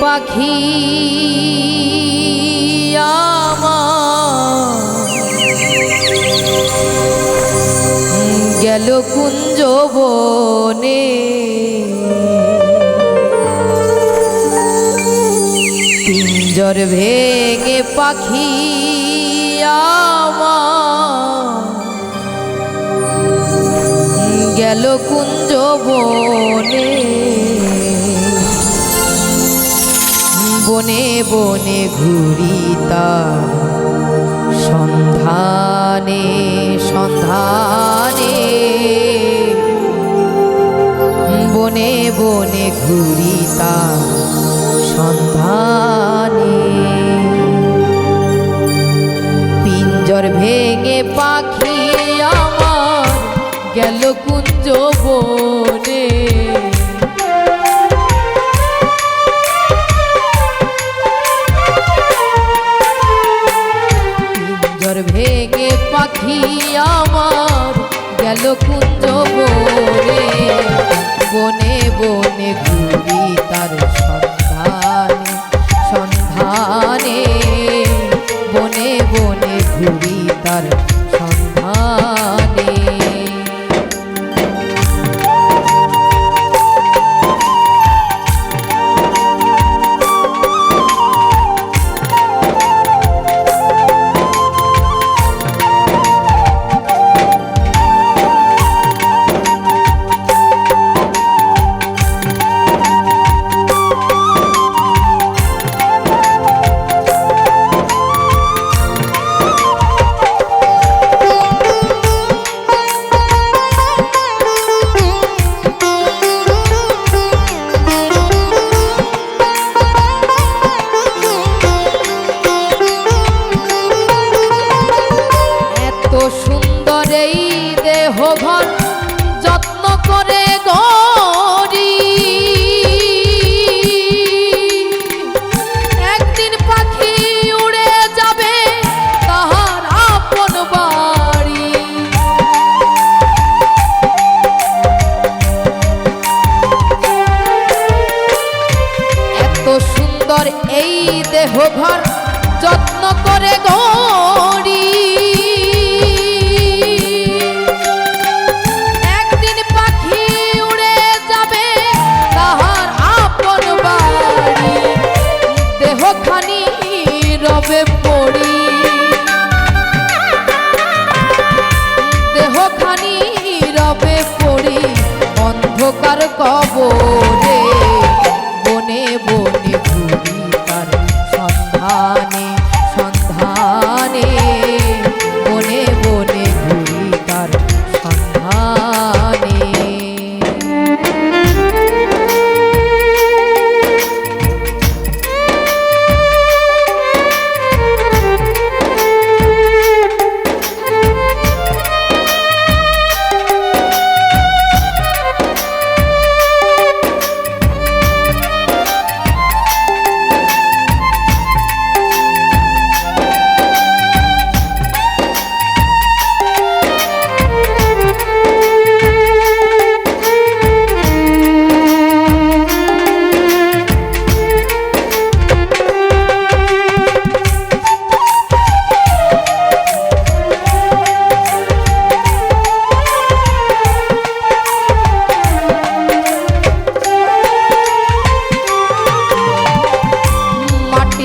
পাখি আমার। গেল কুঞ্জ বনে পিঞ্জর ভেঙে পাখি গেল কুঞ্জ বনে বনে বনে ঘুরিতা। সন্ধানে সন্ধানে। বনে বনে ঘুরিতা সন্ধানে। পিঞ্জর ভেঙে পাখি আমার গেল কুঞ্জ বনে। বনে বনে ঘুরি তার সন্ধানে সন্ধানে। বনে বনে ঘুরি তার সুন্দর এই দেহ ঘর যত্ন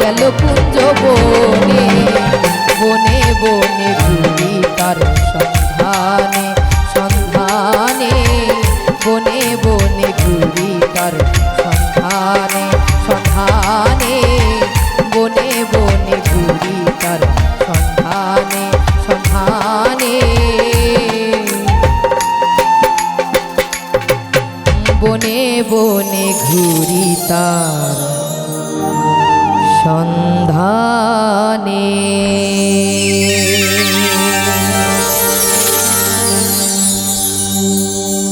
গেল কুঞ্জ বনে বনে বনে ঘুরি তার সন্ধানে সন্ধানে, বনে বনে ঘুরি তার সন্ধানে সন্ধানে, বনে বনে ঘুরি তার সন্ধানে সন্ধানে। বনে বনে ঘুরি তার সন্ধানে।